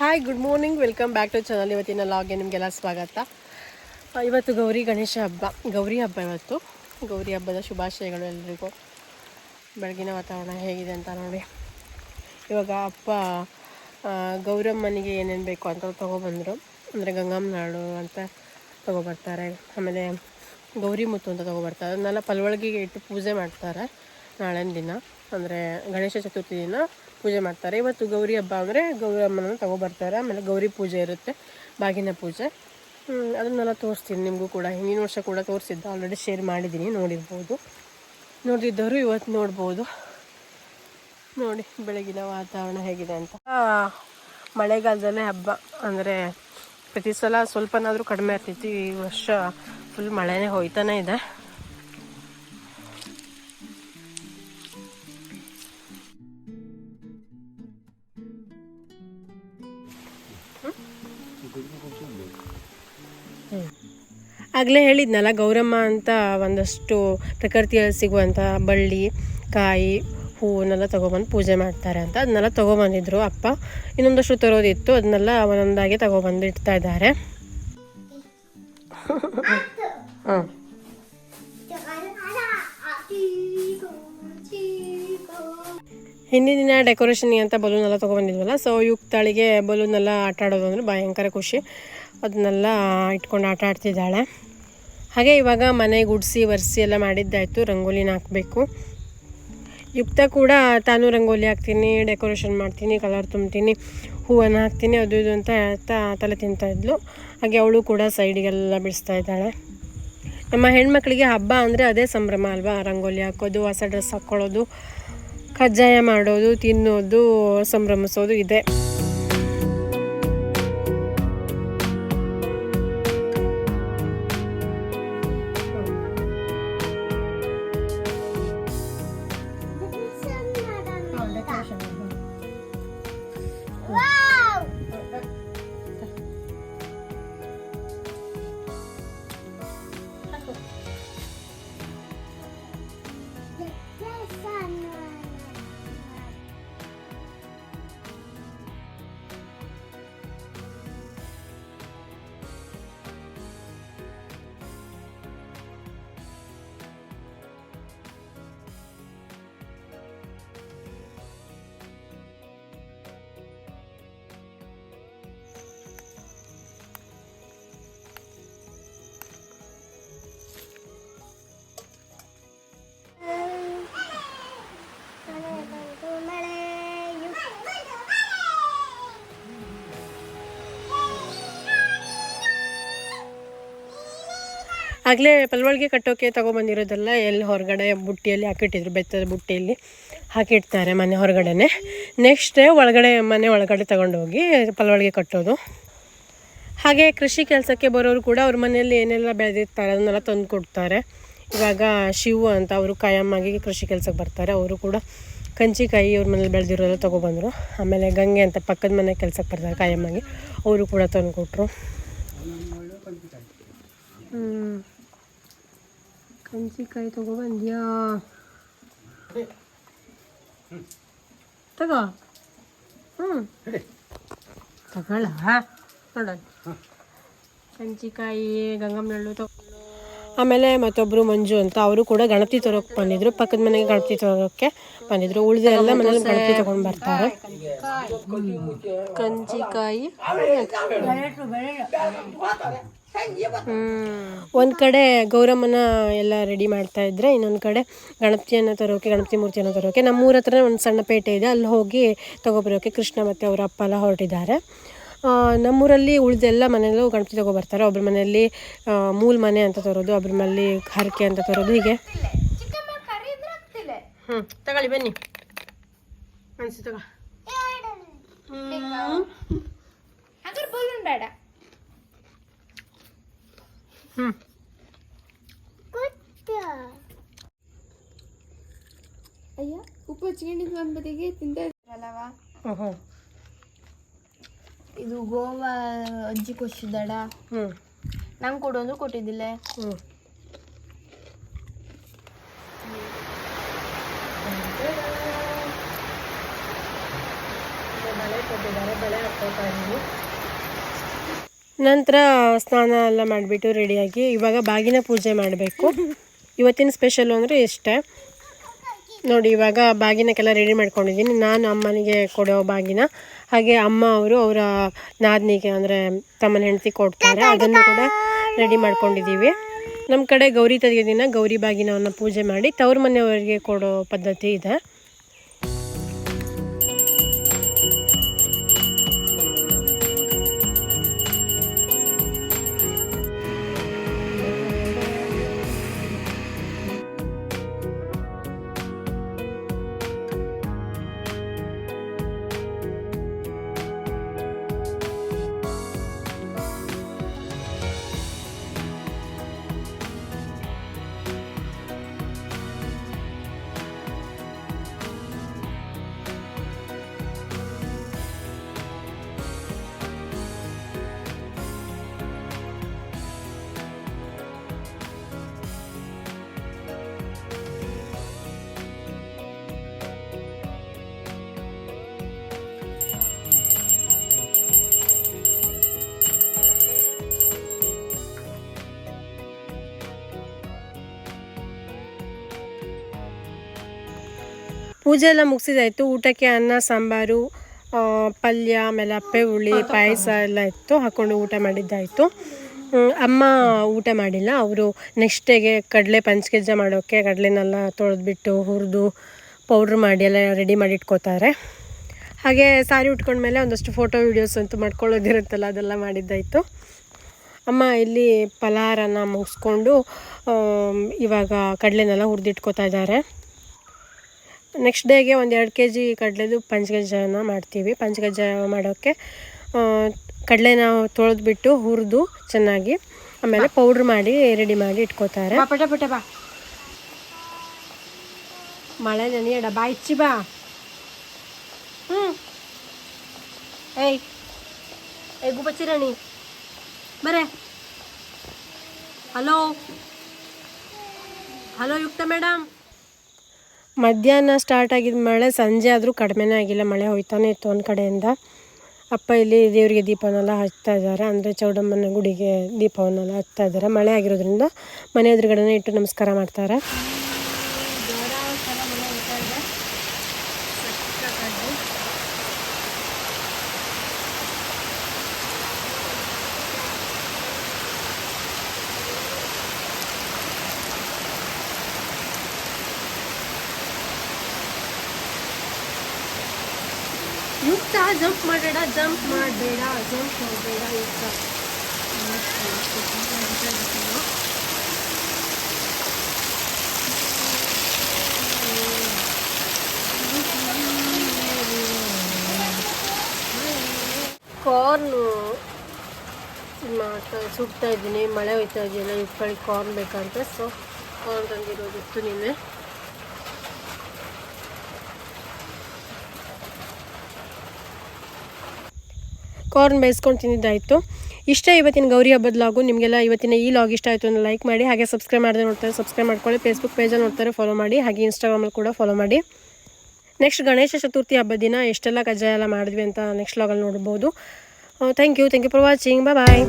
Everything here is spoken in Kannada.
Hi good morning welcome back to channel ಇವತ್ತಿನ ಲಾಗ್ಗೆ ನಿಮಗೆಲ್ಲ ಸ್ವಾಗತ. ಇವತ್ತು ಗೌರಿ ಗಣೇಶ ಹಬ್ಬ. ಗೌರಿ ಹಬ್ಬ ಇವತ್ತು. ಗೌರಿ ಹಬ್ಬದ ಶುಭಾಶಯಗಳು ಎಲ್ರಿಗೂ. ಬೆಳಗಿನ ವಾತಾವರಣ ಹೇಗಿದೆ ಅಂತ ನೋಡಿ. ಇವಾಗ ಅಪ್ಪ ಗೌರಮ್ಮನಿಗೆ ಏನೇನು ಬೇಕು ಅಂತ ತೊಗೊಬಂದರು ಅಂದರೆ ಗಂಗಮ್ಮನಾಡು ಅಂತ ತೊಗೊಬರ್ತಾರೆ ಆಮೇಲೆ ಗೌರಿ ಮುತ್ತು ಅಂತ ತೊಗೊಬರ್ತಾರೆ ಅದನ್ನೆಲ್ಲ ಪಲ್ವಳಗಿಗೆ ಇಟ್ಟು ಪೂಜೆ ಮಾಡ್ತಾರೆ ನಾಳೆ ದಿನ. ಅಂದರೆ ಗಣೇಶ ಚತುರ್ಥಿ ದಿನ. ಪೂಜೆ ಮಾಡ್ತಾರೆ. ಇವತ್ತು ಗೌರಿ ಹಬ್ಬ ಅಂದರೆ ಗೌರಿ ಅಮ್ಮನನ್ನು ತೊಗೊಬರ್ತಾರೆ ಆಮೇಲೆ ಗೌರಿ ಪೂಜೆ ಇರುತ್ತೆ, ಬಾಗಿನ ಪೂಜೆ. ಅದನ್ನೆಲ್ಲ ತೋರಿಸ್ತೀನಿ ನಿಮಗೂ ಕೂಡ. ಹಿಂದಿನ ವರ್ಷ ಕೂಡ ತೋರಿಸಿದ್ದು ಆಲ್ರೆಡಿ ಶೇರ್ ಮಾಡಿದ್ದೀನಿ ನೋಡಿರ್ಬೋದು. ನೋಡಿದ್ದವರು ಇವತ್ತು ನೋಡ್ಬೋದು. ನೋಡಿ, ಬೆಳಗಿನ ವಾತಾವರಣ ಹೇಗಿದೆ ಅಂತ. ಮಳೆಗಾಲದಲ್ಲೇ ಹಬ್ಬ ಅಂದರೆ ಪ್ರತಿ ಸಲ ಸ್ವಲ್ಪನಾದರೂ ಕಡಿಮೆ ಆಗ್ತೈತಿ. ಈ ವರ್ಷ ಫುಲ್ ಮಳೆನೇ ಹೋಯ್ತಾನೆ ಇದೆ. ಆಗಲೇ ಹೇಳಿದ್ನಲ್ಲ ಗೌರಮ್ಮ ಅಂತ ಒಂದಷ್ಟು ಪ್ರಕೃತಿಯಲ್ಲಿ ಸಿಗುವಂಥ ಬಳ್ಳಿ ಕಾಯಿ ಹೂವನ್ನೆಲ್ಲ ತೊಗೊಬಂದು ಪೂಜೆ ಮಾಡ್ತಾರೆ ಅಂತ. ಅದನ್ನೆಲ್ಲ ತೊಗೊಬಂದಿದ್ರು ಅಪ್ಪ. ಇನ್ನೊಂದಷ್ಟು ತರೋದಿತ್ತು ಅದನ್ನೆಲ್ಲ ಒಂದೊಂದಾಗಿ ತೊಗೊಬಂದು ಇಡ್ತಾ ಇದ್ದಾರೆ. ಹಾಂ. ಹಿಂದಿನ ದಿನ ಡೆಕೋರೇಷನ್ಗೆ ಅಂತ ಬಲೂನ್ ಎಲ್ಲ ತೊಗೊಬಂದಿದ್ವಲ್ಲ ಸೊ ಯುಕ್ತಾಳಿಗೆ ಬಲೂನ್ ಎಲ್ಲ ಆಟ ಆಡೋದು ಅಂದರೆ ಭಯಂಕರ ಖುಷಿ. ಅದನ್ನೆಲ್ಲ ಇಟ್ಕೊಂಡು ಆಟ ಆಡ್ತಿದ್ದಾಳೆ. ಹಾಗೆ ಇವಾಗ ಮನೆ ಗುಡಿಸಿ, ಒರೆಸಿ ಎಲ್ಲ ಮಾಡಿದ್ದಾಯಿತು. ರಂಗೋಲಿನ ಹಾಕಬೇಕು. ಯುಕ್ತ ಕೂಡ ತಾನು ರಂಗೋಲಿ ಹಾಕ್ತೀನಿ, ಡೆಕೋರೇಷನ್ ಮಾಡ್ತೀನಿ, ಕಲರ್ ತುಂಬ್ತೀನಿ, ಹೂವನ್ನು ಹಾಕ್ತೀನಿ, ಅದು ಇದು ಅಂತ ಹೇಳ್ತಾ ತಲೆ ಹಾಗೆ ಅವಳು ಕೂಡ ಸೈಡಿಗೆಲ್ಲ ಬಿಡಿಸ್ತಾ ಇದ್ದಾಳೆ. ನಮ್ಮ ಹೆಣ್ಮಕ್ಳಿಗೆ ಹಬ್ಬ ಅಂದರೆ ಅದೇ ಸಂಭ್ರಮ ಅಲ್ವಾ? ರಂಗೋಲಿ ಹಾಕೋದು, ಹೊಸ ಡ್ರೆಸ್ ಹಾಕ್ಕೊಳ್ಳೋದು ಕಜ್ಜಾಯ ಮಾಡೋದು, ತಿನ್ನೋದು, ಸಂಭ್ರಮಿಸೋದು ಇದೆ. ಆಗಲೇ ಪಲ್ವಳಿಗೆ ಕಟ್ಟೋಕೆ ತೊಗೊಬಂದಿರೋದೆಲ್ಲ ಎಲ್ಲಿ ಹೊರಗಡೆ ಬುಟ್ಟಿಯಲ್ಲಿ ಹಾಕಿಟ್ಟಿದ್ರು, ಬೆತ್ತದ ಬುಟ್ಟಿಯಲ್ಲಿ ಹಾಕಿಡ್ತಾರೆ ಮನೆ ಹೊರಗಡೆನೆ. ನೆಕ್ಸ್ಟ್ ಒಳಗಡೆ, ಮನೆ ಒಳಗಡೆ ತಗೊಂಡೋಗಿ ಪಲ್ವಳಿಗೆ ಕಟ್ಟೋದು. ಹಾಗೆ ಕೃಷಿ ಕೆಲಸಕ್ಕೆ ಬರೋರು ಕೂಡ ಅವ್ರ ಮನೆಯಲ್ಲಿ ಏನೆಲ್ಲ ಬೆಳೆದಿರ್ತಾರೆ ಅದನ್ನೆಲ್ಲ ತಂದು ಕೊಡ್ತಾರೆ. ಇವಾಗ ಶಿವು ಅಂತ ಅವರು ಕಾಯಮ್ಮಾಗಿ ಕೃಷಿ ಕೆಲಸಕ್ಕೆ ಬರ್ತಾರೆ. ಅವರು ಕೂಡ ಕಂಚಿಕಾಯಿ ಅವ್ರ ಮನೇಲಿ ಬೆಳೆದಿರೋದು ತೊಗೊಬಂದರು ಆಮೇಲೆ ಗಂಗೆ ಅಂತ ಪಕ್ಕದ ಮನೆ ಕೆಲಸಕ್ಕೆ ಬರ್ತಾರೆ ಕಾಯಮ್ಮಾಗಿ ಅವರು ಕೂಡ ತಂದು ಕೊಟ್ಟರು ಕಂಚಿಕಾಯಿ ತಗೊಬಂದ್ಯಾ ತಗೋ ಹ್ಞೂ ತಗೊಳ್ಳ ನೋಡೋಣ ಕಂಚಿಕಾಯಿ ಗಂಗಮ್ಮನಳ್ಳು ತೊ ಆಮೇಲೆ ಮತ್ತೊಬ್ಬರು ಮಂಜು ಅಂತ ಅವರು ಕೂಡ ಗಣಪತಿ ತರೋಕೆ ಬಂದಿದ್ರು. ಪಕ್ಕದ ಮನೆಗೆ ಗಣಪತಿ ತರೋಕ್ಕೆ ಬಂದಿದ್ರು. ಉಳಿದ ಎಲ್ಲ ಮನೇಲಿ ಗಣಪತಿ ತಗೊಂಡು ಬರ್ತಾರೆ. ಕಂಚಿಕಾಯಿ. ಒಂದು ಕಡೆ ಗೌರಮ್ಮನ ಎಲ್ಲ ರೆಡಿ ಮಾಡ್ತಾ ಇದ್ರೆ, ಇನ್ನೊಂದು ಕಡೆ ಗಣಪತಿಯನ್ನು ತರೋಕೆ, ಗಣಪತಿ ಮೂರ್ತಿಯನ್ನು ತರೋಕೆ. ನಮ್ಮೂರ ಹತ್ರ ಒಂದು ಸಣ್ಣ ಪೇಟೆ ಇದೆ, ಅಲ್ಲಿ ಹೋಗಿ ತಗೊಬರೋಕೆ ಕೃಷ್ಣ ಮತ್ತೆ ಅವರ ಅಪ್ಪ ಎಲ್ಲ ಹೊರಟಿದ್ದಾರೆ. ನಮ್ಮೂರಲ್ಲಿ ಉಳಿದೆಲ್ಲ ಮನೆಯಲ್ಲೂ ಗಣಪತಿ ತಗೊಬರ್ತಾರೆ. ಒಬ್ಬರ ಮನೆಯಲ್ಲಿ ಮೂಲ ಮನೆ ಅಂತ ತರೋದು ಒಬ್ಬರ ಮನೆಯಲ್ಲಿ ಹರಕೆ ಅಂತ ತರೋದು ಹೀಗೆ. ತಗೊಳ್ಳಿ, ಬನ್ನಿ. ಅನ್ಸಿ ತಗೋ. ಬೇಡ. ಹ್ಞೂ ಅಯ್ಯ ಉಪ್ಪು ಹಚ್ಕೊಂಡಿದ್ ಬದಿಗೆ ತಿಂತ ಇದ್ರಲ್ಲವ ಹ್ಞೂ ಇದು ಗೋವಾ ಅಜ್ಜಿ ಕೊಟ್ಟಿದ್ದಾಡ ಹ್ಞೂ ನಂಗೆ ಕೊಡೋದು ಕೊಟ್ಟಿದ್ದಿಲ್ಲ. ಹ್ಞೂ ಮಳೆ ಕೊಟ್ಟಿದ್ದಾರೆ ಬಳೆ ಹಾಕ್ಕೊಳ್ತಾ ಇದ್ದೀನಿ ನಂತರ ಸ್ನಾನ ಎಲ್ಲ ಮಾಡಿಬಿಟ್ಟು ರೆಡಿಯಾಗಿ ಇವಾಗ ಬಾಗಿನ ಪೂಜೆ ಮಾಡಬೇಕು. ಇವತ್ತಿನ ಸ್ಪೆಷಲು ಅಂದರೆ ಇಷ್ಟೇ. ನೋಡಿ, ಇವಾಗ ಬಾಗಿನಕ್ಕೆಲ್ಲ ರೆಡಿ ಮಾಡ್ಕೊಂಡಿದ್ದೀನಿ. ನಾನು ಅಮ್ಮನಿಗೆ ಕೊಡೋ ಬಾಗಿನ, ಹಾಗೆ ಅಮ್ಮ ಅವರು ಅವರ ನಾದಿನಿಗೆ ಅಂದರೆ ತಮ್ಮನ ಹೆಂಡತಿ ಕೊಡ್ತಾರೆ. ಅದನ್ನು ಕೂಡ ರೆಡಿ ಮಾಡ್ಕೊಂಡಿದ್ದೀವಿ. ನಮ್ಮ ಕಡೆ ಗೌರಿ ತೆಗೆದಿನ ಗೌರಿ ಬಾಗಿನವನ್ನು ಪೂಜೆ ಮಾಡಿ ತವ್ರ ಮನೆಯವರಿಗೆ ಕೊಡೋ ಪದ್ಧತಿ ಇದೆ. ಪೂಜೆ ಎಲ್ಲ ಮುಗಿಸಿದಾಯ್ತು. ಊಟಕ್ಕೆ ಅನ್ನ, ಸಾಂಬಾರು ಪಲ್ಯ, ಆಮೇಲೆ ಅಪ್ಪೆ, ಹುಳಿ, ಪಾಯಸ ಎಲ್ಲ ಇತ್ತು. ಹಾಕೊಂಡು ಊಟ ಮಾಡಿದ್ದಾಯಿತು. ಅಮ್ಮ ಊಟ ಮಾಡಿಲ್ಲ. ಅವರು ನೆಕ್ಸ್ಟ್ ಡೇಗೆ ಕಡಲೆ ಪಂಚಗೆಜ್ಜೆ ಮಾಡೋಕ್ಕೆ ಕಡಲೆನೆಲ್ಲ ತೊಳೆದ್ಬಿಟ್ಟು ಹುರಿದು ಪೌಡ್ರ್ ಮಾಡಿ ಎಲ್ಲ ರೆಡಿ ಮಾಡಿ ಇಟ್ಕೋತಾರೆ. ಹಾಗೆ ಸಾರಿ ಉಟ್ಕೊಂಡ್ಮೇಲೆ ಒಂದಷ್ಟು ಫೋಟೋ ವೀಡಿಯೋಸ್ ಅಂತೂ ಮಾಡ್ಕೊಳ್ಳೋದಿರುತ್ತಲ್ಲ, ಅದೆಲ್ಲ ಮಾಡಿದ್ದಾಯಿತು. ಅಮ್ಮ ಇಲ್ಲಿ ಫಲಹಾರನ ಮುಗಿಸ್ಕೊಂಡು ಇವಾಗ ಕಡಲೆನೆಲ್ಲ ಹುರಿದಿಟ್ಕೋತಾ ಇದ್ದಾರೆ. ನೆಕ್ಸ್ಟ್ ಡೇಗೆ ಒಂದು ಎರಡು ಕೆ ಜಿ ಕಡಲೆದು ಪಂಚಗಜ್ಜನ ಮಾಡ್ತೀವಿ. ಪಂಚಗಜ್ಜ ಮಾಡೋಕ್ಕೆ ಕಡಲೆನ ತೊಳೆದ್ಬಿಟ್ಟು ಹುರಿದು ಚೆನ್ನಾಗಿ ಆಮೇಲೆ ಪೌಡ್ರ್ ಮಾಡಿ ರೆಡಿ ಮಾಡಿ ಇಟ್ಕೋತಾರೆ. ಪಟ ಪಟ ಬಾ. ಮಳೆ ನೆನೆಯಡ ಬಾ ಇಚ್ಚಿ ಬಾ. ಹ್ಞೂ ಏಯ್ ಏ ಬಚ್ಚಿರಾಣಿ ಬರೇ. ಹಲೋ ಹಲೋ ಯುಕ್ತ ಮೇಡಮ್ ಮಧ್ಯಾಹ್ನ ಸ್ಟಾರ್ಟ್ ಆಗಿದ್ದ ಮಳೆ, ಸಂಜೆ ಆದರೂ ಕಡಿಮೆನೇ ಆಗಿಲ್ಲ. ಮಳೆ ಹೋಯ್ತಾನೆ ಇತ್ತು ಒಂದು ಕಡೆಯಿಂದ. ಅಪ್ಪ ಇಲ್ಲಿ ದೇವರಿಗೆ ದೀಪವನ್ನೆಲ್ಲ ಹಚ್ತಾ ಇದ್ದಾರೆ. ಅಂದರೆ ಚೌಡಮ್ಮನ ಗುಡಿಗೆ ದೀಪವನ್ನೆಲ್ಲ ಹಚ್ತಾ ಇದ್ದಾರೆ. ಮಳೆ ಆಗಿರೋದ್ರಿಂದ ಮನೆ ಎದುರುಗಡೆನೇ ಇಟ್ಟು ನಮಸ್ಕಾರ ಮಾಡ್ತಾರೆ ಯುಕ್ತ ಜಂಪ್ ಮಾಡಬೇಡ ಜಂಪ್ ಮಾಡಬೇಡ ಜಂಪ್ ಮಾಡಬೇಡ ಇಷ್ಟ ಕಾರ್ನು ಮಾಡ್ತಾ ಸುಡ್ತಾ ಇದ್ದೀನಿ, ಮಳೆ ಹೋಯ್ತಾ ಇದೆಯಲ್ಲ ಇಟ್ಕೊಳ್ಳಿ ಕಾರ್ನ್ ಬೇಕಂತ ಸೊ ಕಾರ್ನ್ ತಂದಿರೋದಿತ್ತು ನಿನ್ನೆ. ಕಾರ್ನ್ ಬೇಯಿಸ್ಕೊಂಡು ತಿಂದಿದ್ದಾಯಿತು. ಇಷ್ಟ ಇವತ್ತಿನ ಗೌರಿ ಹಬ್ಬದ ಲಾಗು ನಿಮಗೆಲ್ಲ ಇವತ್ತಿನ ಈ ಲಾಗ್ ಇಷ್ಟ ಆಯಿತು ಅಂದರೆ ಲೈಕ್ ಮಾಡಿ, ಹಾಗೆ ಸಬ್ಸ್ಕ್ರೈಬ್ ಮಾಡಿದ್ರೆ ನೋಡ್ತಾರೆ ಸಬ್ಸ್ಕ್ರೈಬ್ ಮಾಡ್ಕೊಳ್ಳಿ. ಫೇಸ್ಬುಕ್ ಪೇಜಲ್ಲಿ ನೋಡ್ತಾರೆ ಫಾಲೋ ಮಾಡಿ. ಹಾಗೆ ಇನ್ಸ್ಟಾಗ್ರಾಮಲ್ಲಿ ಕೂಡ ಫಾಲೋ ಮಾಡಿ. ನೆಕ್ಸ್ಟ್ ಗಣೇಶ ಚತುರ್ಥಿ ಹಬ್ಬದ ದಿನ, ಎಷ್ಟೆಲ್ಲ ಕಜ್ಜಾಯ ಎಲ್ಲ ಮಾಡಿದ್ವಿ ಅಂತ ನೆಕ್ಸ್ಟ್ ಲಾಗಲ್ಲಿ ನೋಡ್ಬೋದು. Thank you thank you for watching bye